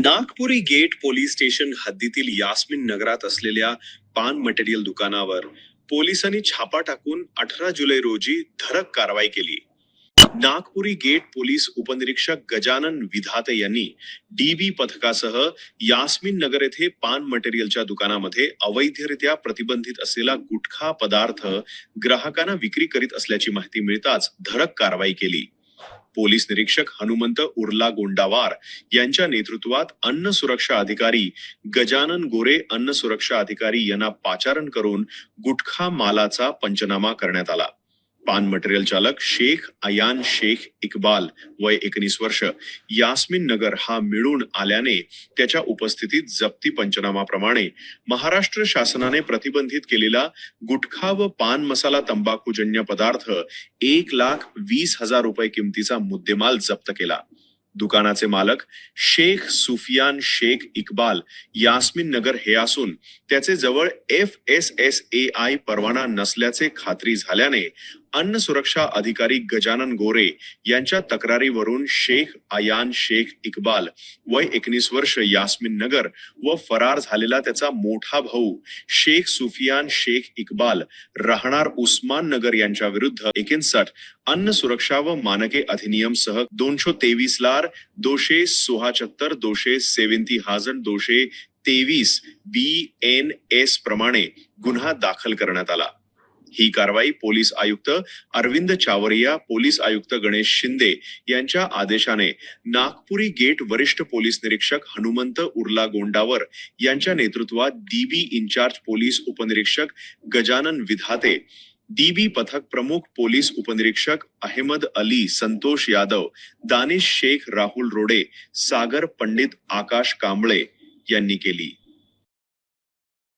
Nagpuri gate police station हद्दीतील यास्मिन नगरात असलेल्या पान मटेरियल दुकानावर पोलिसांनी छापा टाकून अठरा जुलै रोजी धडक कारवाई केली. नागपुरी गेट पोलीस उपनिरीक्षक गजानन विधाते यांनी डीबी पथकासह यास्मिन नगर येथे पान मटेरियलच्या दुकानामध्ये अवैधरित्या प्रतिबंधित असलेला गुटखा पदार्थ ग्राहकांना विक्री करीत असल्याची माहिती मिळताच धडक कारवाई केली. पोलीस निरीक्षक हनुमंत उर्ला गोंडावार यांच्या नेतृत्वात अन्न सुरक्षा अधिकारी गजानन गोरे अन्न सुरक्षा अधिकारी यांना पाचारण करून गुटखा मालाचा पंचनामा करण्यात आला. पान मटेरियल चालक शेख अयान शेख इकबाल वय एकोणीस वर्ष. यास्मिन नगर हा मिळून आल्याने त्याच्या उपस्थितीत जप्ती पंचनामाप्रमाणे महाराष्ट्र शासनाने प्रतिबंधित केलेला गुटखा व पान मसाला तंबाखूजन्य पदार्थ एक लाख वीस हजार रुपये किमतीचा मुद्देमाल जप्त केला. दुकानाचे मालक शेख सुफियान शेख इकबाल यास्मिन नगर हे असून त्याचे जवळ F S S A I परवाना नसल्याचे खात्री झाल्याने अन्न सुरक्षा अधिकारी गजानन गोरे यांच्या तक्रारीवरून शेख अयान शेख इकबाल वय एकोणीस वर्ष यास्मिन नगर व फरार झालेला त्याचा मोठा भाऊ शेख सुफियान शेख इक्बाल राहणार उस्मान नगर यांच्या विरुद्ध एकोणसाठ अन्न सुरक्षा व मानके अधिनियम सह दोनशे तेवीस लार दोशे सोहाचत्तर दोशे सेव्हन्टी हाजन दोशे तेवीस बी एन एस प्रमाणे गुन्हा दाखल करण्यात आला. ही कारवाई पोलीस आयुक्त अरविंद चावरिया पोलीस आयुक्त गणेश शिंदे यांच्या आदेशाने नागपुरी गेट वरिष्ठ पोलीस निरीक्षक हनुमंत उर्ला गोंडावर यांच्या नेतृत्वात डीबी इन्चार्ज पोलीस उपनिरीक्षक गजानन विधाते डीबी पथक प्रमुख पोलीस उपनिरीक्षक अहमद अली संतोष यादव दानिश शेख राहुल रोडे सागर पंडित आकाश कांबळे यांनी केली.